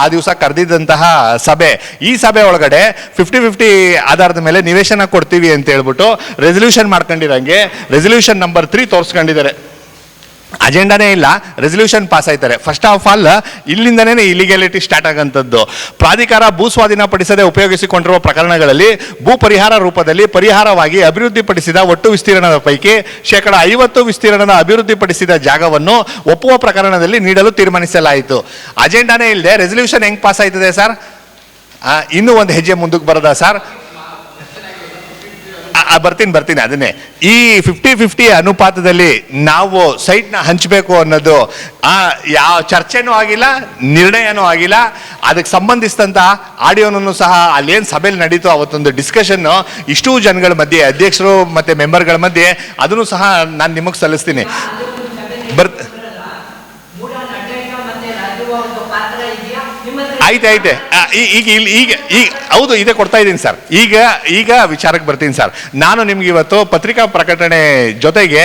ಆ ದಿವಸ ಕರೆದಿದ್ದಂತಹ ಸಭೆ. ಈ ಸಭೆ ಒಳಗಡೆ ಫಿಫ್ಟಿ ಫಿಫ್ಟಿ ಆಧಾರದ ಮೇಲೆ ನಿವೇಶನ ಕೊಡ್ತೀವಿ ಅಂತ ಹೇಳ್ಬಿಟ್ಟು ರೆಸಲ್ಯೂಷನ್ ಮಾಡ್ಕೊಂಡಿರಂಗೆ. ರೆಸಲ್ಯೂಷನ್ ನಂಬರ್ ತ್ರೀ ತೋರಿಸ್ಕೊಂಡಿದ್ದಾರೆ. ಅಜೆಂಡಾನೇ ಇಲ್ಲ ರೆಸಲ್ಯೂಷನ್ ಪಾಸ್ ಆಯ್ತಾರೆ. ಫಸ್ಟ್ ಆಫ್ ಆಲ್ ಇಲ್ಲಿಂದನೇ ಇಲಿಗ್ಯಾಲಿಟಿ ಸ್ಟಾರ್ಟ್ ಆಗಂಥದ್ದು. ಪ್ರಾಧಿಕಾರ ಭೂ ಸ್ವಾಧೀನಪಡಿಸದೆ ಉಪಯೋಗಿಸಿಕೊಂಡಿರುವ ಪ್ರಕರಣಗಳಲ್ಲಿ ಭೂ ಪರಿಹಾರ ರೂಪದಲ್ಲಿ ಪರಿಹಾರವಾಗಿ ಅಭಿವೃದ್ಧಿಪಡಿಸಿದ ಒಟ್ಟು ವಿಸ್ತೀರ್ಣದ ಪೈಕಿ ಶೇಕಡ ಐವತ್ತು ವಿಸ್ತೀರ್ಣದ ಅಭಿವೃದ್ಧಿಪಡಿಸಿದ ಜಾಗವನ್ನು ಒಪ್ಪುವ ಪ್ರಕರಣದಲ್ಲಿ ನೀಡಲು ತೀರ್ಮಾನಿಸಲಾಯಿತು. ಅಜೆಂಡಾನೇ ಇಲ್ಲದೆ ರೆಸಲ್ಯೂಷನ್ ಹೆಂಗ್ ಪಾಸ್ ಆಯ್ತದೆ ಸರ್ ಇನ್ನೂ ಒಂದು ಹೆಜ್ಜೆ ಮುಂದಕ್ಕೆ ಬರೋದಾ ಸರ್ ಬರ್ತೀನಿ ಬರ್ತೀನಿ, ಅದನ್ನೇ. ಈ ಫಿಫ್ಟಿ ಫಿಫ್ಟಿ ಅನುಪಾತದಲ್ಲಿ ನಾವು ಸೈಟ್ನ ಹಂಚಬೇಕು ಅನ್ನೋದು, ಆ, ಯಾವ ಚರ್ಚೆನೂ ಆಗಿಲ್ಲ, ನಿರ್ಣಯನೂ ಆಗಿಲ್ಲ. ಅದಕ್ಕೆ ಸಂಬಂಧಿಸಿದಂಥ ಆಡಿಯೋನೂ ಸಹ ಅಲ್ಲೇನು ಸಭೆಯಲ್ಲಿ ನಡೀತು, ಅವತ್ತೊಂದು ಡಿಸ್ಕಷನ್ನು ಇಷ್ಟು ಜನಗಳ ಮಧ್ಯೆ, ಅಧ್ಯಕ್ಷರು ಮತ್ತು ಮೆಂಬರ್ಗಳ ಮಧ್ಯೆ, ಅದನ್ನು ಸಹ ನಾನು ನಿಮಗೆ ಸಲ್ಲಿಸ್ತೀನಿ. ಬರ್ ಮೂಢ ನಟೇಶ ಮತ್ತೆ ರಾಜುವವ್ರದ್ದು ಪಾತ್ರ ಇದೆಯಾ ನಿಮ್ಮ ಹತ್ರ ಆಯ್ತು ಆಯ್ತು. ಈಗ ಇಲ್ಲಿ, ಈಗ ಈಗ ಹೌದು, ಇದೇ ಕೊಡ್ತಾ ಇದ್ದೀನಿ ಸರ್. ಈಗ ಈಗ ವಿಚಾರಕ್ಕೆ ಬರ್ತೀನಿ ಸರ್. ನಾನು ನಿಮ್ಗೆ ಇವತ್ತು ಪತ್ರಿಕಾ ಪ್ರಕಟಣೆ ಜೊತೆಗೆ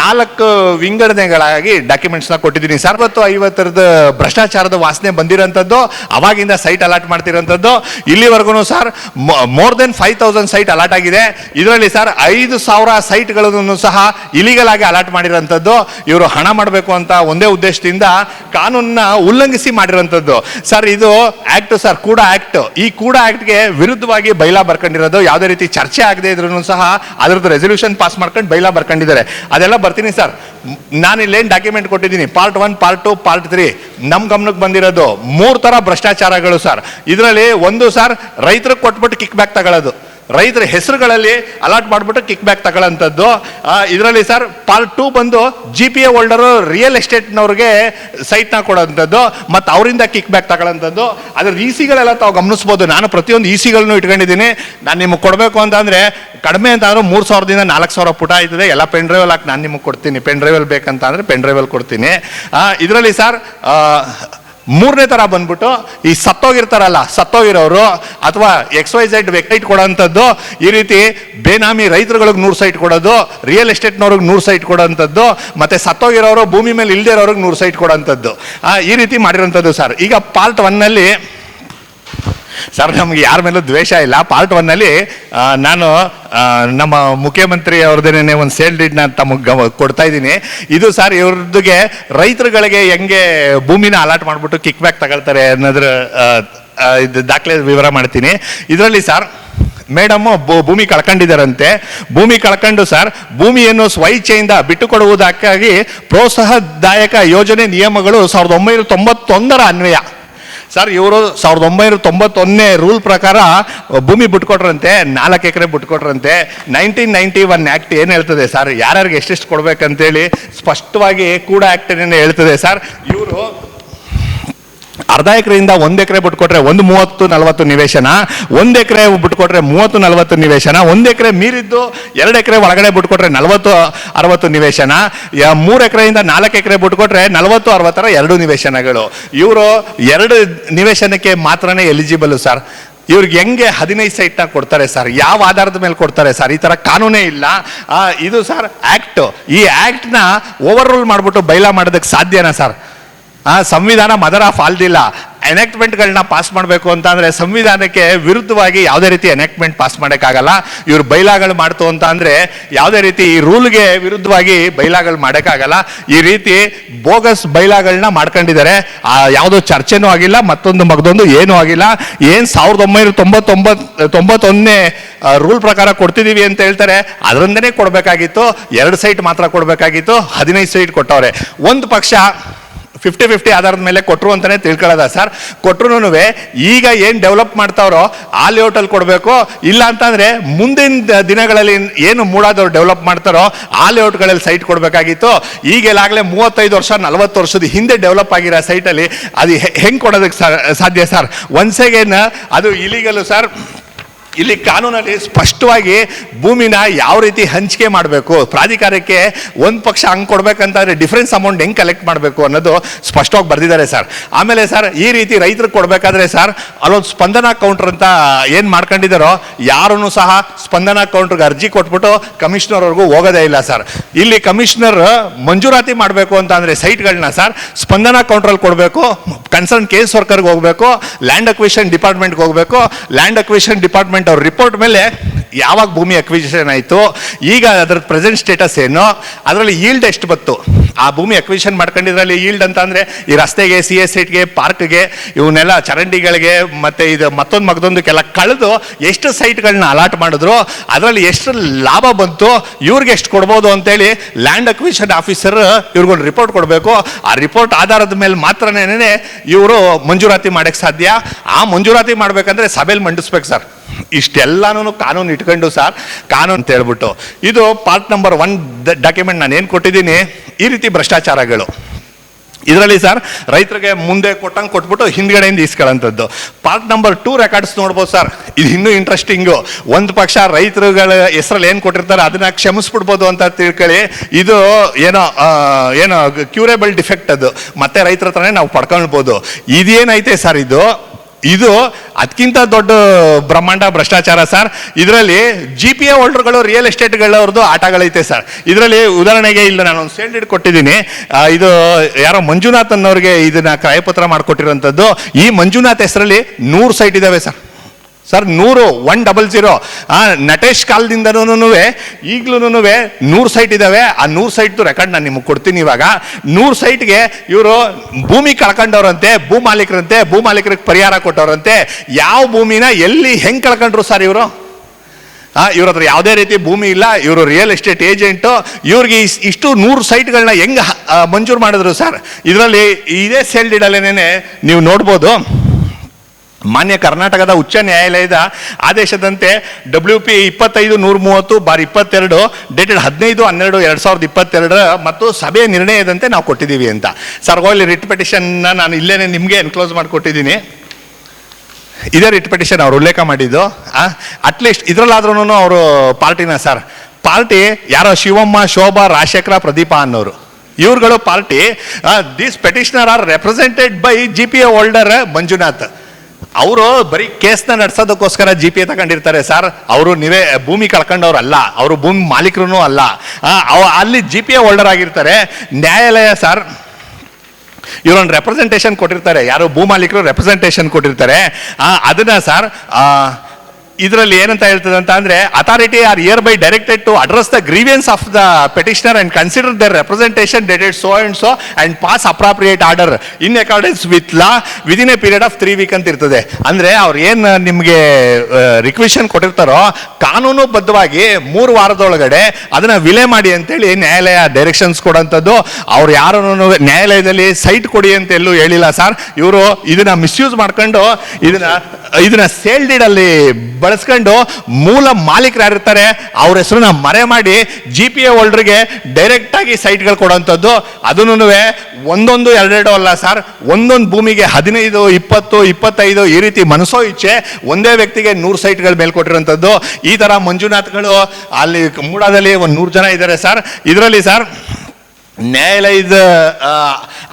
ನಾಲ್ಕು ವಿಂಗಡಣೆಗಳಾಗಿ ಡಾಕ್ಯುಮೆಂಟ್ಸ್ನ ಕೊಟ್ಟಿದ್ದೀನಿ ಸರ್. ಇವತ್ತು ಐವತ್ತರದ ಭ್ರಷ್ಟಾಚಾರದ ವಾಸನೆ ಬಂದಿರೋಂಥದ್ದು, ಅವಾಗಿಂದ ಸೈಟ್ ಅಲಾಟ್ ಮಾಡ್ತಿರೋಂಥದ್ದು. ಇಲ್ಲಿವರೆಗೂ sir more then five thousand site allot ಆಗಿದೆ. ಇದರಲ್ಲಿ ಸರ್, ಐದು ಸಾವಿರ ಸೈಟ್ಗಳನ್ನು ಸಹ ಇಲಿಗಲ್ ಆಗಿ ಅಲಾಟ್ ಮಾಡಿರೋಂಥದ್ದು. ಇವರು ಹಣ ಮಾಡಬೇಕು ಅಂತ ಒಂದೇ ಉದ್ದೇಶದಿಂದ ಕಾನೂನನ್ನ ಉಲ್ಲಂಘಿಸಿ ಮಾಡಿರೋಂಥದ್ದು. ಸರ್ ಇದು ಆಕ್ಟ್ ಸರ್ ಕೂಡ ಆಕ್ಟ್ ಈ ಕೂಡ ಆಕ್ಟ್ಗೆ ವಿರುದ್ಧವಾಗಿ ಬೈಲಾ ಬರ್ಕೊಂಡಿರೋದು ಯಾವುದೇ ರೀತಿ ಚರ್ಚೆ ಆಗದೆ ಇದ್ರೂ ಸಹ ಅದರದ್ದು ರೆಸೊಲ್ಯೂಷನ್ ಪಾಸ್ ಮಾಡ್ಕೊಂಡು ಬೈಲಾ ಬರ್ಕೊಂಡಿದ್ದಾರೆ. ಅದೆಲ್ಲ ಬರ್ತೀನಿ ಸರ್ ನಾನು ಇಲ್ಲೇನು ಡಾಕ್ಯುಮೆಂಟ್ ಕೊಟ್ಟಿದ್ದೀನಿ? Part one part two part three ನಮ್ಮ ಗಮನಕ್ಕೆ ಬಂದಿರೋದು ಮೂರು ಥರ ಭ್ರಷ್ಟಾಚಾರಗಳು ಸರ್ ಇದರಲ್ಲಿ ಒಂದು ಸರ್ ರೈತರಿಗೆ ಕೊಟ್ಬಿಟ್ಟು ಕಿಕ್ ಬ್ಯಾಕ್ ತಗೊಳ್ಳೋದು ರೈತರ ಹೆಸರುಗಳಲ್ಲಿ ಅಲಾಟ್ ಮಾಡಿಬಿಟ್ಟು ಕಿಕ್ ಬ್ಯಾಕ್ ತಗೊಳ್ಳೋಂಥದ್ದು. ಇದರಲ್ಲಿ ಸರ್, ಪಾರ್ಟ್ ಟೂ ಬಂದು G P A holder real ಎಸ್ಟೇಟ್ನವ್ರಿಗೆ ಸೈಟ್ನ ಕೊಡೋಂಥದ್ದು ಮತ್ತು ಅವರಿಂದ ಕಿಕ್ ಬ್ಯಾಕ್ ತಗೊಳ್ಳೋಂಥದ್ದು. ಅದ್ರ ಇ ಸಿಗಳೆಲ್ಲ ತಾವು ಗಮನಿಸ್ಬೋದು. ನಾನು ಪ್ರತಿಯೊಂದು ಇ ಸಿಗಳನ್ನು ಇಟ್ಕೊಂಡಿದ್ದೀನಿ. ನಾನು ನಿಮಗೆ ಕೊಡಬೇಕು ಅಂತಂದರೆ ಕಡಿಮೆ ಅಂತ ಮೂರು ಸಾವಿರದಿಂದ ನಾಲ್ಕು ಸಾವಿರ ಪುಟ ಆಯ್ತದೆ. ಎಲ್ಲ ಪೆನ್ ಡ್ರೈವಲ್ ಹಾಕಿ ನಾನು ನಿಮಗೆ ಕೊಡ್ತೀನಿ. ಪೆನ್ ಡ್ರೈವಲ್ ಬೇಕಂತ ಅಂದರೆ ಪೆನ್ ಡ್ರೈವಲ್ಲಿ ಕೊಡ್ತೀನಿ. ಇದರಲ್ಲಿ ಸರ್ ಮೂರನೇ ಥರ ಬಂದ್ಬಿಟ್ಟು, ಈ ಸತ್ತೋಗಿರ್ತಾರಲ್ಲ, ಸತ್ತೋಗಿರೋರು, ಅಥವಾ ಎಕ್ಸ್ ವೈ ಝೆಡ್ ವೆಬ್ಸೈಟ್ ಕೊಡೋಂಥದ್ದು, ಈ ರೀತಿ ಬೇನಾಮಿ ರೈತರುಗಳಿಗೆ ನೂರು ಸೈಟ್ ಕೊಡೋದು ರಿಯಲ್ ಎಸ್ಟೇಟ್ನವ್ರಿಗೆ ನೂರು ಸೈಟ್ ಕೊಡೋಂಥದ್ದು, ಮತ್ತೆ ಸತ್ತೋಗಿರೋರು ಭೂಮಿ ಮೇಲೆ ಇಲ್ದೇ ಇರೋರಿಗೆ ನೂರು ಸೈಟ್ ಕೊಡೋಂಥದ್ದು. ಈ ರೀತಿ ಮಾಡಿರೋಂಥದ್ದು ಸರ್ ಈಗ ಪಾರ್ಟ್ ಒನ್ನಲ್ಲಿ ಸರ್, ನಮ್ಗೆ ಯಾರ ಮೇಲೂ ದ್ವೇಷ ಇಲ್ಲ. ಪಾರ್ಟ್ ಒನ್ನಲ್ಲಿ ನಾನು ನಮ್ಮ ಮುಖ್ಯಮಂತ್ರಿ ಅವ್ರದ್ದೇನೆ ಒಂದು ಸೇಲ್ ಡೀಡ್ನ ತಮಗೆ ಕೊಡ್ತಾ ಇದ್ದೀನಿ. ಇದು ಸರ್, ಇವ್ರದ್ದಿಗೆ ರೈತರುಗಳಿಗೆ ಹೆಂಗೆ ಭೂಮಿನ ಅಲಾಟ್ ಮಾಡಿಬಿಟ್ಟು ಕಿಕ್ ಬ್ಯಾಕ್ ತಗೊಳ್ತಾರೆ ಅನ್ನೋದ್ರ ಇದು ದಾಖಲೆ ವಿವರ ಮಾಡ್ತೀನಿ. ಇದರಲ್ಲಿ ಸರ್, ಮೇಡಮ್ ಭೂಮಿ ಕಳ್ಕೊಂಡಿದ್ದಾರಂತೆ ಭೂಮಿ ಕಳ್ಕೊಂಡು ಸರ್, ಭೂಮಿಯನ್ನು ಸ್ವಇಚ್ಛೆಯಿಂದ ಬಿಟ್ಟು ಕೊಡುವುದಕ್ಕಾಗಿ ಪ್ರೋತ್ಸಾಹದಾಯಕ ಯೋಜನೆ ನಿಯಮಗಳು ಸಾವಿರದ ಒಂಬೈನೂರ ತೊಂಬತ್ತೊಂದರ ಅನ್ವಯ. ಸರ್, ಇವರು ಸಾವಿರದ ಒಂಬೈನೂರ ತೊಂಬತ್ತೊಂದನೇ ರೂಲ್ ಪ್ರಕಾರ ಭೂಮಿ ಬಿಟ್ಕೊಟ್ರಂತೆ, ನಾಲ್ಕು ಎಕರೆ ಬಿಟ್ಕೊಟ್ರಂತೆ, ನೈನ್ಟೀನ್ ನೈಂಟಿ ಒನ್ ಆ್ಯಕ್ಟ್ ಏನು ಹೇಳ್ತದೆ ಸರ್? ಯಾರ್ಯಾರಿಗೆ ಎಷ್ಟೆಷ್ಟು ಕೊಡಬೇಕಂತೇಳಿ ಸ್ಪಷ್ಟವಾಗಿ ಕೂಡ ಆ್ಯಕ್ಟ್ ಹೇಳ್ತದೆ ಸರ್. ಇವರು ಅರ್ಧ ಎಕರೆಯಿಂದ ಒಂದು ಎಕರೆ ಬಿಟ್ಕೊಟ್ರೆ ಒಂದು ಮೂವತ್ತು ನಲವತ್ತು ನಿವೇಶನ, ಒಂದು ಎಕರೆ ಬಿಟ್ಕೊಟ್ರೆ ಮೂವತ್ತು ನಲವತ್ತು ನಿವೇಶನ, ಒಂದು ಎಕರೆ ಮೀರಿದ್ದು ಎರಡು ಎಕರೆ ಒಳಗಡೆ ಬಿಟ್ಕೊಟ್ರೆ ನಲವತ್ತು, ಅರವತ್ತು ನಿವೇಶನ ಮೂರು ಎಕರೆಯಿಂದ ನಾಲ್ಕು ಎಕರೆ ಬಿಟ್ಕೊಟ್ರೆ ನಲವತ್ತು, ಅರವತ್ತರ ಎರಡು ನಿವೇಶನಗಳು. ಇವರು ಎರಡು ನಿವೇಶನಕ್ಕೆ ಮಾತ್ರನೇ ಎಲಿಜಿಬಲ್ ಸರ್ ಇವ್ರಿಗೆ ಹೆಂಗೆ ಹದಿನೈದು ಸೈಟ್ನ ಕೊಡ್ತಾರೆ ಸರ್ ಯಾವ ಆಧಾರದ ಮೇಲೆ ಕೊಡ್ತಾರೆ ಸರ್ ಈ ಥರ ಕಾನೂನೇ ಇಲ್ಲ. ಇದು ಸರ್ ಆ್ಯಕ್ಟ್ ಈ ಆ್ಯಕ್ಟ್ನ ಓವರ್ ರೂಲ್ ಮಾಡಿಬಿಟ್ಟು ಬೈಲಾ ಮಾಡೋದಕ್ಕೆ ಸಾಧ್ಯನಾ ಸರ್ ಆ ಸಂವಿಧಾನ ಮದರ್ ಆಫ್ ಆಲ್ದಿಲ್ಲ ಎನೆಕ್ಟ್ಮೆಂಟ್ಗಳನ್ನ ಪಾಸ್ ಮಾಡಬೇಕು ಅಂತ ಸಂವಿಧಾನಕ್ಕೆ ವಿರುದ್ಧವಾಗಿ ಯಾವುದೇ ರೀತಿ ಎನೆಕ್ಟ್ಮೆಂಟ್ ಪಾಸ್ ಮಾಡೋಕ್ಕಾಗಲ್ಲ. ಇವರು ಬೈಲಾಗಳು ಮಾಡ್ತು ಅಂತ ಅಂದರೆ ಯಾವುದೇ ರೀತಿ ಈ ರೂಲ್ಗೆ ವಿರುದ್ಧವಾಗಿ ಬೈಲಾಗಳು ಮಾಡೋಕ್ಕಾಗಲ್ಲ. ಈ ರೀತಿ ಬೋಗಸ್ ಬೈಲಾಗಳನ್ನ ಮಾಡ್ಕೊಂಡಿದ್ದಾರೆ. ಆ ಯಾವುದೋ ಚರ್ಚೆನೂ ಆಗಿಲ್ಲ, ಮತ್ತೊಂದು ಮಗದೊಂದು ಏನೂ ಆಗಿಲ್ಲ. ಏನು ಸಾವಿರದ ಒಂಬೈನೂರ ತೊಂಬತ್ತೊಂಬತ್ತು ತೊಂಬತ್ತೊಂದನೇ ರೂಲ್ ಪ್ರಕಾರ ಕೊಡ್ತಿದ್ದೀವಿ ಅಂತ ಹೇಳ್ತಾರೆ. ಅದರಿಂದನೇ ಕೊಡಬೇಕಾಗಿತ್ತು. ಎರಡು ಸೈಟ್ ಮಾತ್ರ ಕೊಡಬೇಕಾಗಿತ್ತು. ಹದಿನೈದು ಸೈಟ್ ಕೊಟ್ಟವ್ರೆ. ಒಂದು ಪಕ್ಷ ಫಿಫ್ಟಿ ಫಿಫ್ಟಿ ಆಧಾರದ ಮೇಲೆ ಕೊಟ್ಟರು ಅಂತಲೇ ತಿಳ್ಕೊಳ್ಳೋದ ಸರ್? ಕೊಟ್ಟರು ಈಗ ಏನು ಡೆವಲಪ್ ಮಾಡ್ತಾವ್ರೋ ಆ ಲೇಔಟಲ್ಲಿ ಕೊಡಬೇಕು, ಇಲ್ಲ ಅಂತಂದರೆ ಮುಂದಿನ ದಿನಗಳಲ್ಲಿ ಏನು ಮೂಡಾದವ್ರು ಡೆವಲಪ್ ಮಾಡ್ತಾರೋ ಆ ಲೇಔಟ್ಗಳಲ್ಲಿ ಸೈಟ್ ಕೊಡಬೇಕಾಗಿತ್ತು. ಈಗೆಲ್ಲಾಗಲೇ ಮೂವತ್ತೈದು ವರ್ಷ, ನಲವತ್ತು ವರ್ಷದ ಹಿಂದೆ ಡೆವಲಪ್ ಆಗಿರೋ ಸೈಟಲ್ಲಿ ಅದು ಹೆಂಗೆ ಕೊಡೋದಕ್ಕೆ ಸಾಧ್ಯ ಸರ್? ಒನ್ಸ್ ಅಗೇನ್ ಅದು ಇಲಿಗಲು ಸರ್. ಇಲ್ಲಿ ಕಾನೂನಲ್ಲಿ ಸ್ಪಷ್ಟವಾಗಿ ಭೂಮಿನ ಯಾವ ರೀತಿ ಹಂಚಿಕೆ ಮಾಡಬೇಕು, ಪ್ರಾಧಿಕಾರಕ್ಕೆ ಒಂದು ಪಕ್ಷ ಹಂಗೆ ಕೊಡಬೇಕಂತಂದರೆ ಡಿಫ್ರೆನ್ಸ್ ಅಮೌಂಟ್ ಹೆಂಗೆ ಕಲೆಕ್ಟ್ ಮಾಡಬೇಕು ಅನ್ನೋದು ಸ್ಪಷ್ಟವಾಗಿ ಬರೆದಿದ್ದಾರೆ ಸರ್. ಆಮೇಲೆ ಸರ್, ಈ ರೀತಿ ರೈತರಿಗೆ ಕೊಡಬೇಕಾದ್ರೆ ಸರ್, ಅಲ್ಲೊಂದು ಸ್ಪಂದನ ಕೌಂಟರ್ ಅಂತ ಏನು ಮಾಡ್ಕೊಂಡಿದ್ದಾರೋ ಯಾರೂ ಸಹ ಸ್ಪಂದನ ಕೌಂಟ್ರಿಗೆ ಅರ್ಜಿ ಕೊಟ್ಬಿಟ್ಟು ಕಮಿಷನರ್ವರೆಗೂ ಹೋಗೋದೇ ಇಲ್ಲ ಸರ್. ಇಲ್ಲಿ ಕಮಿಷನರ್ ಮಂಜೂರಾತಿ ಮಾಡಬೇಕು ಅಂತ ಅಂದರೆ ಸೈಟ್ಗಳನ್ನ ಸರ್, ಸ್ಪಂದನ ಕೌಂಟ್ರಲ್ಲಿ ಕೊಡಬೇಕು ಕನ್ಸರ್ನ್ ಕೇಸ್ ವರ್ಕರ್ಗೆ ಹೋಗಬೇಕು ಲ್ಯಾಂಡ್ ಅಕ್ವಿಷನ್ ಡಿಪಾರ್ಟ್ಮೆಂಟ್ಗೆ ಹೋಗಬೇಕು ಲ್ಯಾಂಡ್ ಅಕ್ವಿಷನ್ ಡಿಪಾರ್ಟ್ಮೆಂಟ್ ಅವ್ರ ರಿಪೋರ್ಟ್ ಮೇಲೆ ಯಾವಾಗ ಭೂಮಿ ಅಕ್ವಿಜಿಷನ್ ಆಯಿತು, ಈಗ ಅದರ ಪ್ರೆಸೆಂಟ್ ಸ್ಟೇಟಸ್ ಏನು, ಅದರಲ್ಲಿ ಈಲ್ಡ್ ಎಷ್ಟು ಬತ್ತು? ಆ ಭೂಮಿ ಅಕ್ವಿಜಿಷನ್ ಮಾಡ್ಕೊಂಡಿದ್ರಲ್ಲಿ ಈಲ್ಡ್ ಅಂತ ಅಂದರೆ ಈ ರಸ್ತೆಗೆ ಸಿ ಎಸ್ ಸೈಟ್ಗೆ ಪಾರ್ಕ್ಗೆ ಇವನ್ನೆಲ್ಲ ಚರಂಡಿಗಳಿಗೆ ಮತ್ತು ಇದು ಮತ್ತೊಂದು ಮಗದೊಂದಕ್ಕೆಲ್ಲ ಕಳೆದು ಎಷ್ಟು ಸೈಟ್ಗಳನ್ನ ಅಲಾಟ್ ಮಾಡಿದ್ರು, ಅದರಲ್ಲಿ ಎಷ್ಟು ಲಾಭ ಬಂತು, ಇವ್ರಿಗೆ ಎಷ್ಟು ಕೊಡ್ಬೋದು ಅಂತೇಳಿ ಲ್ಯಾಂಡ್ ಅಕ್ವಿಷನ್ ಆಫೀಸರ್ ಇವ್ರಿಗೊಂದು ರಿಪೋರ್ಟ್ ಕೊಡಬೇಕು. ಆ ರಿಪೋರ್ಟ್ ಆಧಾರದ ಮೇಲೆ ಮಾತ್ರನೇ ಇವರು ಮಂಜೂರಾತಿ ಮಾಡೋಕ್ಕೆ ಸಾಧ್ಯ. ಆ ಮಂಜೂರಾತಿ ಮಾಡಬೇಕಂದ್ರೆ ಸಭೆಯಲ್ಲಿ ಮಂಡಿಸ್ಬೇಕು ಸರ್. ಇಷ್ಟೆಲ್ಲಾನು ಕಾನೂನು ಇಟ್ಕೊಂಡು ಸರ್, ಕಾನೂನು ಅಂತ ಹೇಳ್ಬಿಟ್ಟು. ಇದು ಪಾರ್ಟ್ ನಂಬರ್ ಒನ್ ಡಾಕ್ಯುಮೆಂಟ್ ನಾನು ಏನು ಕೊಟ್ಟಿದ್ದೀನಿ? ಈ ರೀತಿ ಭ್ರಷ್ಟಾಚಾರಗಳು. ಇದರಲ್ಲಿ ಸರ್, ರೈತರಿಗೆ ಮುಂದೆ ಕೊಟ್ಟಂಗೆ ಕೊಟ್ಬಿಟ್ಟು ಹಿಂದ್ಗಡೆಯಿಂದ ಇಸ್ಕೊಳ್ಳೋಂಥದ್ದು ಪಾರ್ಟ್ ನಂಬರ್ ಟೂ ರೆಕಾರ್ಡ್ಸ್ ನೋಡ್ಬೋದು ಸರ್, ಇದು ಇನ್ನೂ ಇಂಟ್ರೆಸ್ಟಿಂಗು. ಒಂದು ಪಕ್ಷ ರೈತರುಗಳ ಹೆಸರಲ್ಲಿ ಏನು ಕೊಟ್ಟಿರ್ತಾರೆ ಅದನ್ನು ಕ್ಷಮಿಸ್ಬಿಡ್ಬೋದು ಅಂತ ತಿಳ್ಕೊಳ್ಳಿ. ಇದು ಏನೋ ಏನೋ ಕ್ಯೂರೇಬಲ್ ಡಿಫೆಕ್ಟ್ ಅದು. ಮತ್ತೆ ರೈತರ ಹತ್ರನೇ ನಾವು ಪಡ್ಕೊಳ್ಬೋದು. ಇದೇನೈತೆ ಸರ್ ಇದು? ಇದು ಅದಕ್ಕಿಂತ ದೊಡ್ಡ ಬ್ರಹ್ಮಾಂಡ ಭ್ರಷ್ಟಾಚಾರ ಸರ್. ಇದರಲ್ಲಿ ಜಿ ಪಿ ಎ ಹೋಲ್ಡರ್ಗಳು ರಿಯಲ್ ಎಸ್ಟೇಟ್ಗಳವ್ರದ್ದು ಆಟಗಳೈತೆ ಸರ್. ಇದರಲ್ಲಿ ಉದಾಹರಣೆಗೆ ಇಲ್ಲ ನಾನು ಒಂದು ಸ್ಟ್ಯಾಂಡರ್ಡ್ ಕೊಟ್ಟಿದ್ದೀನಿ ಇದು ಯಾರೋ ಮಂಜುನಾಥ್ ಅನ್ನೋರಿಗೆ ಇದನ್ನ ಕ್ರಯಪತ್ರ ಮಾಡಿಕೊಟ್ಟಿರುವಂಥದ್ದು. ಈ ಮಂಜುನಾಥ್ ಹೆಸರಲ್ಲಿ ನೂರು ಸೈಟ್ ಇದಾವೆ ಸರ್. ಸರ್, ನೂರು ಒನ್ ಡಬಲ್ ಜೀರೋ ಆ, ನಟೇಶ್ ಕಾಲದಿಂದನೂ ಈಗಲೂ ನೂರು ಸೈಟ್ ಇದಾವೆ. ಆ ನೂರು ಸೈಟ್ದು ರೆಕಾರ್ಡ್ ನಾನು ನಿಮಗೆ ಕೊಡ್ತೀನಿ ಇವಾಗ. ನೂರು ಸೈಟ್ಗೆ ಇವರು ಭೂಮಿ ಕಳ್ಕೊಂಡವ್ರಂತೆ, ಭೂ ಮಾಲೀಕರಂತೆ, ಭೂ ಮಾಲೀಕರಿಗೆ ಪರಿಹಾರ ಕೊಟ್ಟವ್ರಂತೆ. ಯಾವ ಭೂಮಿನ ಎಲ್ಲಿ ಹೆಂಗೆ ಕಳ್ಕೊಂಡ್ರು ಸರ್ ಇವರು? ಹಾಂ ಇವ್ರ ಹತ್ರ ಯಾವುದೇ ರೀತಿ ಭೂಮಿ ಇಲ್ಲ, ಇವರು ರಿಯಲ್ ಎಸ್ಟೇಟ್ ಏಜೆಂಟು ಇವ್ರಿಗೆ ಇಷ್ಟು ನೂರು ಸೈಟ್ಗಳನ್ನ ಹೆಂಗೆ ಮಂಜೂರು ಮಾಡಿದ್ರು ಸರ್? ಇದರಲ್ಲಿ ಇದೇ ಸೇಲ್ ಡೀಡಲ್ಲೇನೆ ನೀವು ನೋಡ್ಬೋದು. ಮಾನ್ಯ ಕರ್ನಾಟಕದ ಉಚ್ಚ ನ್ಯಾಯಾಲಯದ ಆದೇಶದಂತೆ ಡಬ್ಲ್ಯೂ ಪಿ ಇಪ್ಪತ್ತೈದು, ನೂರ ಮೂವತ್ತು, ಬಾರ್ ಇಪ್ಪತ್ತೆರಡು ಡೇಟೆಡ್ ಹದಿನೈದು, ಹನ್ನೆರಡು, ಎರಡು ಸಾವಿರದ ಇಪ್ಪತ್ತೆರಡರ ಮತ್ತು ಸಭೆಯ ನಿರ್ಣಯದಂತೆ ನಾವು ಕೊಟ್ಟಿದ್ದೀವಿ ಅಂತ. ಸರ್ ಹೋಗ್ಲಿ ರಿಟ್ ಪೆಟಿಷನ್ನ ನಾನು ಇಲ್ಲೇ ನಿಮಗೆ ಎನ್ಕ್ಲೋಸ್ ಮಾಡಿಕೊಟ್ಟಿದ್ದೀನಿ ಇದೇ ರಿಟ್ ಪೆಟಿಷನ್ ಅವರು ಉಲ್ಲೇಖ ಮಾಡಿದ್ದು. ಅಟ್ಲೀಸ್ಟ್ ಇದರಲ್ಲಾದ್ರೂ ಅವರು ಪಾರ್ಟಿನ ಸರ್ ಪಾರ್ಟಿ ಯಾರೋ ಶಿವಮ್ಮ, ಶೋಭಾ, ರಾಜಶೇಖರ, ಪ್ರದೀಪ ಅನ್ನೋರು. ಇವ್ರುಗಳು party this petitioner are represented by G P A holder Manjunath. ಅವರು ಬರೀ ಕೇಸ್ನ ನಡೆಸೋದಕ್ಕೋಸ್ಕರ ಜಿ ಪಿ ಎ ತಗೊಂಡಿರ್ತಾರೆ. ಸರ್, ಅವರು ನೀವೇ ಭೂಮಿ ಕಳ್ಕೊಂಡವ್ರು ಅಲ್ಲ ಅವರು ಭೂಮಿ ಮಾಲೀಕರು ಅಲ್ಲ. ಅಲ್ಲಿ ಜಿ ಪಿ ಎ ಹೋಲ್ಡರ್ ಆಗಿರ್ತಾರೆ. ನ್ಯಾಯಾಲಯ ಸರ್ ಇವರೊಂದು ರೆಪ್ರೆಸೆಂಟೇಷನ್ ಕೊಟ್ಟಿರ್ತಾರೆ. ಯಾರು ಭೂ ಮಾಲೀಕರು ರೆಪ್ರೆಸೆಂಟೇಷನ್ ಕೊಟ್ಟಿರ್ತಾರೆ. ಅದನ್ನ ಸರ್ ಇದರಲ್ಲಿ ಏನಂತ ಹೇಳ್ತದೆ ಅಂತ ಅಂದ್ರೆ authority are hereby directed to address the grievance of the petitioner and consider their representation dated so and so and pass appropriate order in accordance with law within a period of three week ಅಂತ ಇರ್ತದೆ. ಅಂದ್ರೆ ಅವ್ರು ಏನು ನಿಮಗೆ requisition ಕೊಟ್ಟಿರ್ತಾರೋ, ಕಾನೂನುಬದ್ಧವಾಗಿ ಮೂರು ವಾರದೊಳಗಡೆ ಅದನ್ನ ವಿಲೆ ಮಾಡಿ ಅಂತೇಳಿ ನ್ಯಾಯಾಲಯ ಡೈರೆಕ್ಷನ್ಸ್ ಕೊಡೋಂಥದ್ದು. ಅವ್ರು ಯಾರನ್ನು ನ್ಯಾಯಾಲಯದಲ್ಲಿ ಸೈಟ್ ಕೊಡಿ ಅಂತ ಎಲ್ಲೂ ಹೇಳಿಲ್ಲ ಸರ್ ಇವರು ಇದನ್ನ ಮಿಸ್ಯೂಸ್ ಮಾಡ್ಕೊಂಡು ಇದನ್ನ ಇದನ್ನ ಸೇಲ್ ಡೀಡಲ್ಲಿ ಬಳಸ್ಕೊಂಡು ಮೂಲ ಮಾಲೀಕರು ಯಾರಿರ್ತಾರೆ, ಅವ್ರ ಹೆಸರನ್ನ ಮರೆ ಮಾಡಿ ಜಿ ಪಿ ಎ ಹೋಲ್ಡ್ರಿಗೆ ಡೈರೆಕ್ಟ್ ಆಗಿ ಸೈಟ್ಗಳು ಕೊಡೋಂಥದ್ದು. ಅದನ್ನು ಒಂದೊಂದು ಎರಡೆರಡು ಅಲ್ಲ ಸರ್, ಒಂದೊಂದು ಭೂಮಿಗೆ ಹದಿನೈದು, ಇಪ್ಪತ್ತು, ಇಪ್ಪತ್ತೈದು ಈ ರೀತಿ ಮನಸೋ ಇಚ್ಛೆ ಒಂದೇ ವ್ಯಕ್ತಿಗೆ ನೂರು ಸೈಟ್ಗಳು ಮೇಲೆ ಕೊಟ್ಟಿರೋಂಥದ್ದು. ಈ ತರ ಮಂಜುನಾಥ್ಗಳು ಅಲ್ಲಿ ಮೂಡಾದಲ್ಲಿ ಒಂದು ನೂರು ಜನ ಇದ್ದಾರೆ ಸರ್. ಇದರಲ್ಲಿ ಸರ್ ನ್ಯಾಯಾಲಯದ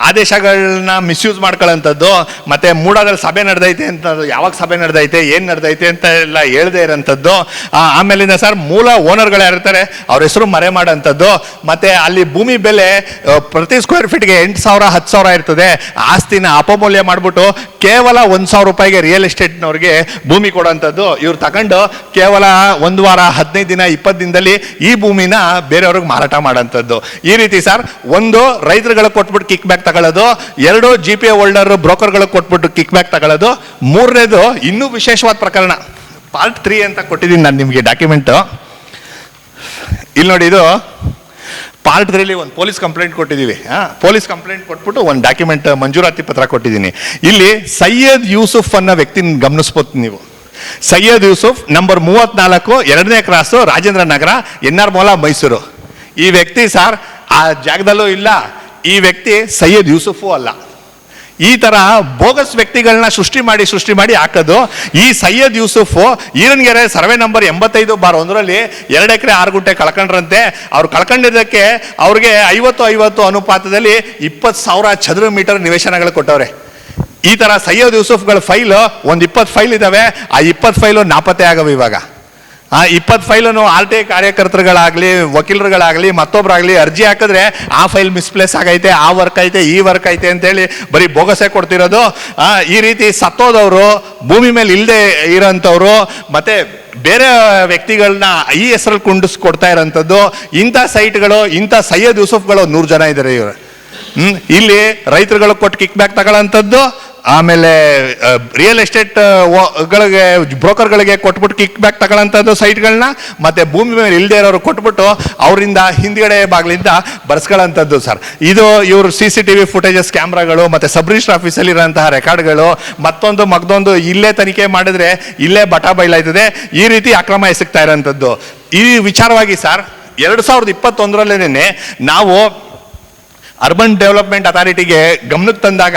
ಆದೇಶಗಳನ್ನ ಮಿಸ್ಯೂಸ್ ಮಾಡ್ಕೊಳ್ಳೋಂಥದ್ದು ಮತ್ತೆ ಮೂಡಾದಲ್ಲಿ ಸಭೆ ನಡೆದೈತೆ ಅಂತ, ಯಾವಾಗ ಸಭೆ ನಡೆದೈತೆ, ಏನು ನಡೆದೈತೆ ಅಂತ ಎಲ್ಲ ಹೇಳದೇ ಇರೋಂಥದ್ದು ಆಮೇಲಿಂದ ಸರ್ ಮೂಲ ಓನರ್ಗಳು ಯಾರಿರ್ತಾರೆ ಅವ್ರ ಹೆಸರು ಮರೆ ಮಾಡೋಂಥದ್ದು ಮತ್ತೆ ಅಲ್ಲಿ ಭೂಮಿ ಬೆಲೆ ಪ್ರತಿ ಸ್ಕ್ವೇರ್ ಫೀಟ್ಗೆ ಎಂಟು ಸಾವಿರ, ಹತ್ತು ಸಾವಿರ ಇರ್ತದೆ, ಆಸ್ತಿನ ಅಪಮೌಲ್ಯ ಮಾಡಿಬಿಟ್ಟು ಕೇವಲ ಒಂದು ಸಾವಿರ ರೂಪಾಯಿಗೆ ರಿಯಲ್ ಎಸ್ಟೇಟ್ನವ್ರಿಗೆ ಭೂಮಿ ಕೊಡೋಂಥದ್ದು, ಇವ್ರು ತಗೊಂಡು ಕೇವಲ ಒಂದು ವಾರ, ಹದಿನೈದು ದಿನ, ಇಪ್ಪತ್ತು ದಿನದಲ್ಲಿ ಈ ಭೂಮಿನ ಬೇರೆಯವ್ರಿಗೆ ಮಾರಾಟ ಮಾಡೋಂಥದ್ದು ಈ ರೀತಿ ಸರ್ ಒಂದು ರೈತರುಗಳಿಗೆ ಕೊಟ್ಬಿಟ್ಟು ಕಿಕ್ ಬ್ಯಾಕ್ ತಗೊಳ್ಳೋದು, ಎರಡು ಜಿ ಪಿ ಹೋಲ್ಡರ್ ಬ್ರೋಕರ್ಗಳಿಗೆ ಕೊಟ್ಬಿಟ್ಟು ಕಿಕ್ ಬ್ಯಾಕ್ ತಗೊಳ್ಳೋದು, ಮೂರನೇದು ಇನ್ನೂ ವಿಶೇಷವಾದ ಪ್ರಕರಣ. ಪಾರ್ಟ್ ತ್ರೀ ಅಂತ ಕೊಟ್ಟಿದ್ದೀನಿ ನಾನು ನಿಮಗೆ ಡಾಕ್ಯುಮೆಂಟು ಇಲ್ಲಿ ನೋಡಿ ಇದು ಪಾರ್ಟ್ ತ್ರೀಲಿ ಒಂದು ಪೊಲೀಸ್ ಕಂಪ್ಲೇಂಟ್ ಕೊಟ್ಟಿದ್ದೀವಿ. ಪೊಲೀಸ್ ಕಂಪ್ಲೇಂಟ್ ಕೊಟ್ಬಿಟ್ಟು ಒಂದು ಡಾಕ್ಯುಮೆಂಟ್ ಮಂಜೂರಾತಿ ಪತ್ರ ಕೊಟ್ಟಿದ್ದೀನಿ. ಇಲ್ಲಿ ಸೈಯದ್ ಯೂಸುಫ್ ಅನ್ನೋ ವ್ಯಕ್ತಿನ ಗಮನಿಸ್ಬೋದು ನೀವು. ಸೈಯದ್ ಯೂಸುಫ್ ನಂಬರ್ ಮೂವತ್ನಾಲ್ಕು, ಎರಡನೇ cross Rajendra Nagar, N R Mohalla Mysuru. ಈ ವ್ಯಕ್ತಿ ಸರ್ ಜಾಗದಲ್ಲೂ ಇಲ್ಲ. ಈ ವ್ಯಕ್ತಿ ಸೈಯದ್ ಯೂಸುಫು ಅಲ್ಲ. ಈ ತರ ಬೋಗಸ್ ವ್ಯಕ್ತಿಗಳನ್ನ ಸೃಷ್ಟಿ ಮಾಡಿ ಸೃಷ್ಟಿ ಮಾಡಿ ಹಾಕೋದು. ಈ ಸೈಯದ್ ಯೂಸುಫು ಈರನ್ಗೆರೆ ಸರ್ವೆ ನಂಬರ್ ಎಂಬತ್ತೈದು ಬಾರ್ ಒಂದರಲ್ಲಿ ಎರಡು ಎಕರೆ ಆರು ಗುಂಟೆ ಕಳ್ಕೊಂಡ್ರಂತೆ. ಅವ್ರು ಕಳ್ಕೊಂಡಿದ್ದಕ್ಕೆ ಅವ್ರಿಗೆ ಐವತ್ತು ಐವತ್ತು ಅನುಪಾತದಲ್ಲಿ ಇಪ್ಪತ್ತು ಸಾವಿರ ಚದುರ ಮೀಟರ್ ನಿವೇಶನಗಳು ಕೊಟ್ಟವ್ರೆ. ಈ ತರ ಸೈಯದ್ ಯೂಸುಫ್ಗಳ ಫೈಲ್ ಒಂದು ಇಪ್ಪತ್ತು ಫೈಲ್ ಇದಾವೆ. ಆ ಇಪ್ಪತ್ತು ಫೈಲು ನಾಪತ್ತೆ ಆಗವೆ ಇವಾಗ. ಆ ಇಪ್ಪತ್ತು ಫೈಲನ್ನು ಆರ್ ಟಿ ಐ ಕಾರ್ಯಕರ್ತರುಗಳಾಗಲಿ, ವಕೀಲರುಗಳಾಗಲಿ ಮತ್ತೊಬ್ಬರಾಗಲಿ ಅರ್ಜಿ ಹಾಕಿದ್ರೆ ಆ ಫೈಲ್ ಮಿಸ್ಪ್ಲೇಸ್ ಆಗೈತೆ, ಆ ವರ್ಕ್ ಐತೆ, ಈ ವರ್ಕ್ ಐತೆ ಅಂತೇಳಿ ಬರೀ ಬೋಗಸೆ ಕೊಡ್ತಿರೋದು. ಈ ರೀತಿ ಸತ್ತೋದವರು, ಭೂಮಿ ಮೇಲೆ ಇಲ್ಲದೆ ಇರೋಂಥವ್ರು, ಮತ್ತು ಬೇರೆ ವ್ಯಕ್ತಿಗಳನ್ನ ಈ ಹೆಸರಲ್ಲಿ ಕುಂಡಿಸ್ಕೊಡ್ತಾ ಇರೋಂಥದ್ದು, ಇಂಥ ಸೈಟ್ಗಳು, ಇಂಥ ಸೈಯದ್ ಯೂಸುಫ್ಗಳು ನೂರು ಜನ ಇದ್ದಾರೆ ಇವರು. ಹ್ಮ್, ಇಲ್ಲಿ ರೈತರುಗಳು ಕೊಟ್ಟು ಕಿಕ್ ಬ್ಯಾಕ್ ತಗೊಳ್ಳೋಂಥದ್ದು ಆಮೇಲೆ ರಿಯಲ್ ಎಸ್ಟೇಟ್ ಗಳಿಗೆ, ಬ್ರೋಕರ್ಗಳಿಗೆ ಕೊಟ್ಬಿಟ್ಟು ಕಿಕ್ ಬ್ಯಾಕ್ ತಗೊಳ್ಳೋಂಥದ್ದು ಸೈಟ್ಗಳನ್ನ ಮತ್ತೆ ಭೂಮಿ ಮೇಲೆ ಇಲ್ಲದೆ ಇರೋರು ಕೊಟ್ಬಿಟ್ಟು ಅವರಿಂದ ಹಿಂದ್ಗಡೆ ಬಾಗಿಲಿಂದ ಬರ್ಸ್ಕೊಳ್ಳೋಂಥದ್ದು ಸರ್. ಇದು ಇವರು C C T V footages ಕ್ಯಾಮ್ರಾಗಳು ಮತ್ತೆ ಸಬ್ ರಿಜಿಸ್ಟರ್ ಆಫೀಸಲ್ಲಿ ಇರೋಂತಹ ರೆಕಾರ್ಡ್ಗಳು ಮತ್ತೊಂದು ಮಗದೊಂದು ಇಲ್ಲೇ ತನಿಖೆ ಮಾಡಿದ್ರೆ ಇಲ್ಲೇ ಬಟ ಬೈಲಾಯ್ತದೆ, ಈ ರೀತಿ ಅಕ್ರಮ ಎಸಗ್ತಾ ಇರೋಂಥದ್ದು ಈ ವಿಚಾರವಾಗಿ ಸರ್, ಎರಡು ಸಾವಿರದ ಇಪ್ಪತ್ತೊಂದರಲ್ಲೇನೆ ನಾವು ಅರ್ಬನ್ ಡೆವಲಪ್ಮೆಂಟ್ ಅಥಾರಿಟಿಗೆ ಗಮನಕ್ಕೆ ತಂದಾಗ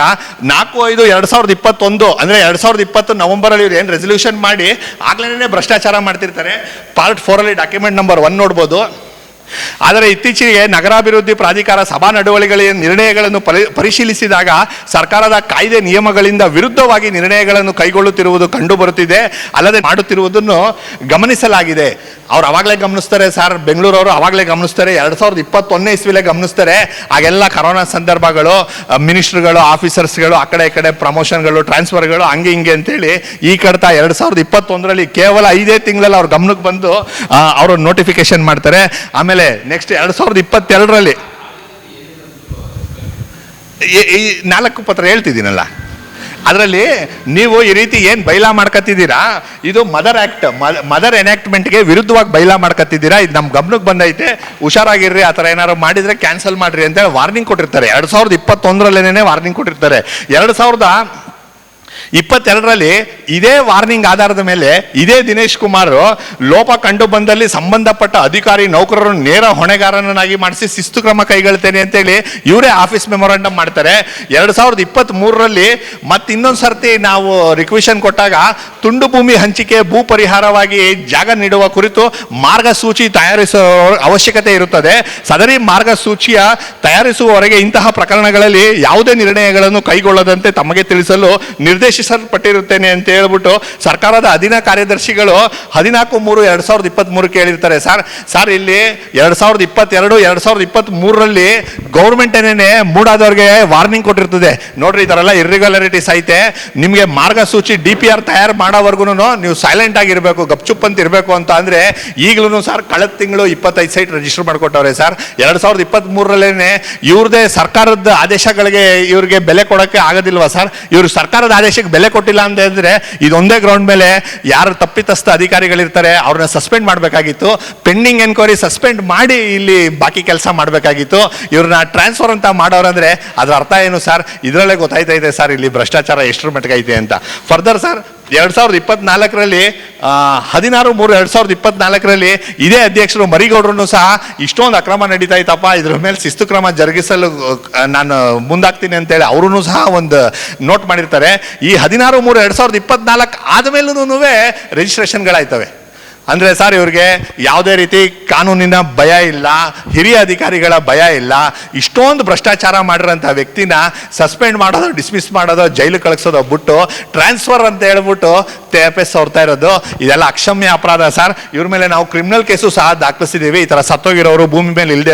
ನಾಲ್ಕು ಐದು ಎರಡು ಸಾವಿರದ ಇಪ್ಪತ್ತೊಂದು ಅಂದರೆ ಎರಡು ಸಾವಿರದ ಇಪ್ಪತ್ತು ನವಂಬರಲ್ಲಿ ಇವ್ರು ಏನು ರೆಸಲ್ಯೂಷನ್ ಮಾಡಿ ಆಗ್ಲೇ ಭ್ರಷ್ಟಾಚಾರ ಮಾಡ್ತಿರ್ತಾರೆ. ಪಾರ್ಟ್ ಫೋರಲ್ಲಿ ಡಾಕ್ಯುಮೆಂಟ್ ನಂಬರ್ ಒನ್ ನೋಡ್ಬೋದು. ಆದರೆ ಇತ್ತೀಚೆಗೆ ನಗರಾಭಿವೃದ್ಧಿ ಪ್ರಾಧಿಕಾರ ಸಭಾ ನಡವಳಿಗಳ ನಿರ್ಣಯಗಳನ್ನು ಪರಿಶೀಲಿಸಿದಾಗ ಸರ್ಕಾರದ ಕಾಯ್ದೆ ನಿಯಮಗಳಿಂದ ವಿರುದ್ಧವಾಗಿ ನಿರ್ಣಯಗಳನ್ನು ಕೈಗೊಳ್ಳುತ್ತಿರುವುದು ಕಂಡುಬರುತ್ತಿದೆ ಅಲ್ಲದೆ ಮಾಡುತ್ತಿರುವುದನ್ನು ಗಮನಿಸಲಾಗಿದೆ. ಅವರು ಅವಾಗಲೇ ಗಮನಿಸ್ತಾರೆ ಸರ್, ಬೆಂಗಳೂರವರು ಅವಾಗಲೇ ಗಮನಿಸ್ತಾರೆ, ಎರಡು ಸಾವಿರದ ಇಪ್ಪತ್ತೊಂದನೇ ಇಸ್ವಿಲೇ ಗಮನಿಸ್ತಾರೆ. ಆಗೆಲ್ಲ ಕರೋನಾ ಸಂದರ್ಭಗಳು ಮಿನಿಸ್ಟ್ರುಗಳು, ಆಫೀಸರ್ಸ್ಗಳು, ಆ ಕಡೆ ಈ ಕಡೆ ಪ್ರಮೋಷನ್ಗಳು, ಟ್ರಾನ್ಸ್ಫರ್ಗಳು, ಹಂಗೆ ಹಿಂಗೆ ಅಂತೇಳಿ ಈ ಕಡ್ತಾ ಎರಡು ಸಾವಿರದ ಇಪ್ಪತ್ತೊಂದರಲ್ಲಿ ಕೇವಲ ಐದೇ ತಿಂಗಳಲ್ಲಿ ಅವ್ರ ಗಮನಕ್ಕೆ ಬಂದು ಅವರು ನೋಟಿಫಿಕೇಶನ್ ಮಾಡ್ತಾರೆ. ಆಮೇಲೆ ನೆಕ್ಸ್ಟ್ ಎರಡು ಸಾವಿರದ ಇಪ್ಪತ್ತೆರಡರಲ್ಲಿ. ಈ- ನಾಲ್ಕು ಪತ್ರ ಹೇಳ್ತಿದ್ದೀನಲ್ಲ. ಅದರಲ್ಲಿ ನೀವು ಈ ರೀತಿ ಏನು ಬೈಲಾ ಮಾಡ್ಕತ್ತಿದ್ದೀರಾ? ಇದು ಮದರ್ ಆಕ್ಟ್ ಮದರ್ ಎನ್ಯಾಕ್ಟ್ಮೆಂಟ್ಗೆ ವಿರುದ್ಧವಾಗಿ ಬೈಲಾ ಮಾಡ್ಕತ್ತಿದ್ದೀರಾ? ಇದು ನಮ್ಮ ಗಮನಕ್ಕೆ ಬಂದೈತೆ. ಹುಷಾರಾಗಿರ್ರಿ ಆ ಥರ ಏನಾರು ಮಾಡಿದ್ರೆ ಕ್ಯಾನ್ಸಲ್ ಮಾಡಿರಿ ಅಂತ ವಾರ್ನಿಂಗ್ ಕೊಟ್ಟಿರ್ತಾರೆ. ಎರಡು ಸಾವಿರದ ಇಪ್ಪತ್ತೊಂದರಲ್ಲೇನೆ ವಾರ್ನಿಂಗ್ ಕೊಟ್ಟಿರ್ತಾರೆ. ಎರಡು ಸಾವಿರದ ಇಪ್ಪತ್ತೆರಡರಲ್ಲಿ ಇದೇ ವಾರ್ನಿಂಗ್ ಆಧಾರದ ಮೇಲೆ ಇದೇ ದಿನೇಶ್ ಕುಮಾರ್ ಲೋಪ ಕಂಡು ಬಂದಲ್ಲಿ ಸಂಬಂಧಪಟ್ಟ ಅಧಿಕಾರಿ ನೌಕರರನ್ನು ನೇರ ಹೊಣೆಗಾರನನ್ನಾಗಿ ಮಾಡಿಸಿ ಶಿಸ್ತು ಕ್ರಮ ಕೈಗೊಳ್ತೇನೆ ಅಂತೇಳಿ ಇವರೇ ಆಫೀಸ್ ಮೆಮೊರಾಂಡಮ್ ಮಾಡ್ತಾರೆ. ಎರಡು ಸಾವಿರದ ಇಪ್ಪತ್ತ್ ಮೂರರಲ್ಲಿ ಮತ್ತೆ ಇನ್ನೊಂದು ಸರ್ತಿ ನಾವು ರಿಕ್ವಿಷನ್ ಕೊಟ್ಟಾಗ ತುಂಡು ಭೂಮಿ ಹಂಚಿಕೆ, ಭೂ ಪರಿಹಾರವಾಗಿ ಜಾಗ ನೀಡುವ ಕುರಿತು ಮಾರ್ಗಸೂಚಿ ತಯಾರಿಸುವ ಅವಶ್ಯಕತೆ ಇರುತ್ತದೆ. ಸದರಿ ಮಾರ್ಗಸೂಚಿಯ ತಯಾರಿಸುವವರೆಗೆ ಇಂತಹ ಪ್ರಕರಣಗಳಲ್ಲಿ ಯಾವುದೇ ನಿರ್ಣಯಗಳನ್ನು ಕೈಗೊಳ್ಳದಂತೆ ತಮಗೆ ತಿಳಿಸಲು ನಿರ್ದೇಶಿಸಲ್ಪಟ್ಟಿರುತ್ತೇನೆ ಅಂತ ಹೇಳ್ಬಿಟ್ಟು ಸರ್ಕಾರದ ಅಧೀನ ಕಾರ್ಯದರ್ಶಿಗಳು ಹದಿನಾಲ್ಕು ಮೂರು ಎರಡು ಸಾವಿರದ ಇಪ್ಪತ್ತ್ ಮೂರಕ್ಕೆ ಹೇಳಿರ್ತಾರೆ ಸರ್ ಸರ್ ಇಲ್ಲಿ ಎರಡು ಸಾವಿರದ ಇಪ್ಪತ್ತೆರಡು, ಎರಡು ಸಾವಿರದ ಇಪ್ಪತ್ತ್ಮೂರರಲ್ಲಿ ಗೌರ್ಮೆಂಟ್ ಏನೇನೆ ಮೂಡಾದವ್ರಿಗೆ ವಾರ್ನಿಂಗ್ ಕೊಟ್ಟಿರ್ತದೆ. ನೋಡ್ರಿ ಈ ಥರ ಇರ್ರೆಗ್ಯುಲಾರಿಟೀಸ್ ಐತೆ. ನಿಮಗೆ ಮಾರ್ಗಸೂಚಿ ಡಿ ಪಿ ಆರ್ ತಯಾರು ಮಾಡೋವರೆಗೂ ನೀವು ಸೈಲೆಂಟ್ ಆಗಿರಬೇಕು, ಗಪ್ಚುಪ್ ಅಂತ ಇರಬೇಕು ಅಂತ ಅಂದರೆ ಈಗಲೂ ಸರ್ ಕಳೆದ ತಿಂಗಳು ಇಪ್ಪತ್ತೈದು ಸೈಟ್ ರಿಜಿಸ್ಟರ್ ಮಾಡಿಕೊಟ್ಟವ್ರೆ ಸರ್. ಎರಡು ಸಾವಿರದ ಇಪ್ಪತ್ತ್ ಮೂರರಲ್ಲೇ ಇವ್ರದೇ ಸರ್ಕಾರದ ಆದೇಶಗಳಿಗೆ ಇವ್ರಿಗೆ ಬೆಲೆ ಕೊಡೋಕ್ಕೆ ಆಗೋದಿಲ್ವಾ ಸರ್? ಇವರು ಸರ್ಕಾರದ ಆದೇಶಕ್ಕೆ ಬೆಲೆ ಕೊಟ್ಟಿಲ್ಲ ಅಂತ ಹೇಳಿದ್ರೆ ಇದೊಂದೇ ಗ್ರೌಂಡ್ ಮೇಲೆ ಯಾರು ತಪ್ಪಿತಸ್ಥ ಅಧಿಕಾರಿಗಳಿರ್ತಾರೆ, ಅವ್ರನ್ನ ಸಸ್ಪೆಂಡ್ ಮಾಡಬೇಕಾಗಿತ್ತು. ಪೆಂಡಿಂಗ್ ಎನ್ಕ್ವೈರಿ ಸಸ್ಪೆಂಡ್ ಮಾಡಿ ಇಲ್ಲಿ ಬಾಕಿ ಕೆಲಸ ಮಾಡಬೇಕಾಗಿತ್ತು. ಇವ್ರನ್ನ ಟ್ರಾನ್ಸ್ಫರ್ ಅಂತ ಮಾಡೋರಂದ್ರೆ ಅದ್ರ ಅರ್ಥ ಏನು ಸರ್ ಇದರಲ್ಲೇ ಇದೆ ಸರ್ ಇಲ್ಲಿ ಭ್ರಷ್ಟಾಚಾರ ಎಷ್ಟರ ಮಟ್ಟಿಗೆ ಐತೆ ಅಂತ. ಫರ್ದರ್ ಸರ್ ಎರಡು ಸಾವಿರದ ಇಪ್ಪತ್ನಾಲ್ಕರಲ್ಲಿ ಹದಿನಾರು ಮೂರು, ಎರಡು ಸಾವಿರದ ಇಪ್ಪತ್ನಾಲ್ಕರಲ್ಲಿ ಇದೇ ಅಧ್ಯಕ್ಷರು ಮರಿಗೌಡ್ರು ಸಹ ಇಷ್ಟೊಂದು ಅಕ್ರಮ ನಡೀತಾ ಇತ್ತಪ್ಪ ಇದ್ರ ಮೇಲೆ ಶಿಸ್ತು ಕ್ರಮ ಜರುಗಿಸಲು ನಾನು ಮುಂದಾಗ್ತೀನಿ ಅಂತೇಳಿ ಅವರು ಸಹ ಒಂದು ನೋಟ್ ಮಾಡಿರ್ತಾರೆ. ಈ ಹದಿನಾರು ಮೂರು, ಎರಡು ಸಾವಿರದ ಇಪ್ಪತ್ನಾಲ್ಕು ಆದಮೇಲೂ ರಿಜಿಸ್ಟ್ರೇಷನ್ಗಳಾಯ್ತವೆ ಅಂದರೆ ಸರ್ ಇವ್ರಿಗೆ ಯಾವುದೇ ರೀತಿ ಕಾನೂನಿನ ಭಯ ಇಲ್ಲ, ಹಿರಿಯ ಅಧಿಕಾರಿಗಳ ಭಯ ಇಲ್ಲ, ಇಷ್ಟೊಂದು ಭ್ರಷ್ಟಾಚಾರ ಮಾಡಿರೋಂಥ ವ್ಯಕ್ತಿನ ಸಸ್ಪೆಂಡ್ ಮಾಡೋದು, ಡಿಸ್ಮಿಸ್ ಮಾಡೋದು, ಜೈಲು ಕಳಿಸೋದು ಬಿಟ್ಟು ಟ್ರಾನ್ಸ್ಫರ್ ಅಂತ ಹೇಳ್ಬಿಟ್ಟು ತೇಪೆಸ್ ಹೊರ್ತಾ ಇರೋದು, ಇದೆಲ್ಲ ಅಕ್ಷಮ್ಯ ಅಪರಾಧ ಸರ್. ಇವ್ರ ಮೇಲೆ ನಾವು ಕ್ರಿಮಿನಲ್ ಕೇಸು ಸಹ ದಾಖಲಿಸಿದ್ದೀವಿ. ಈ ಥರ ಸತ್ತೋಗಿರೋರು ಭೂಮಿ ಮೇಲೆ ಇಲ್ಲದೆ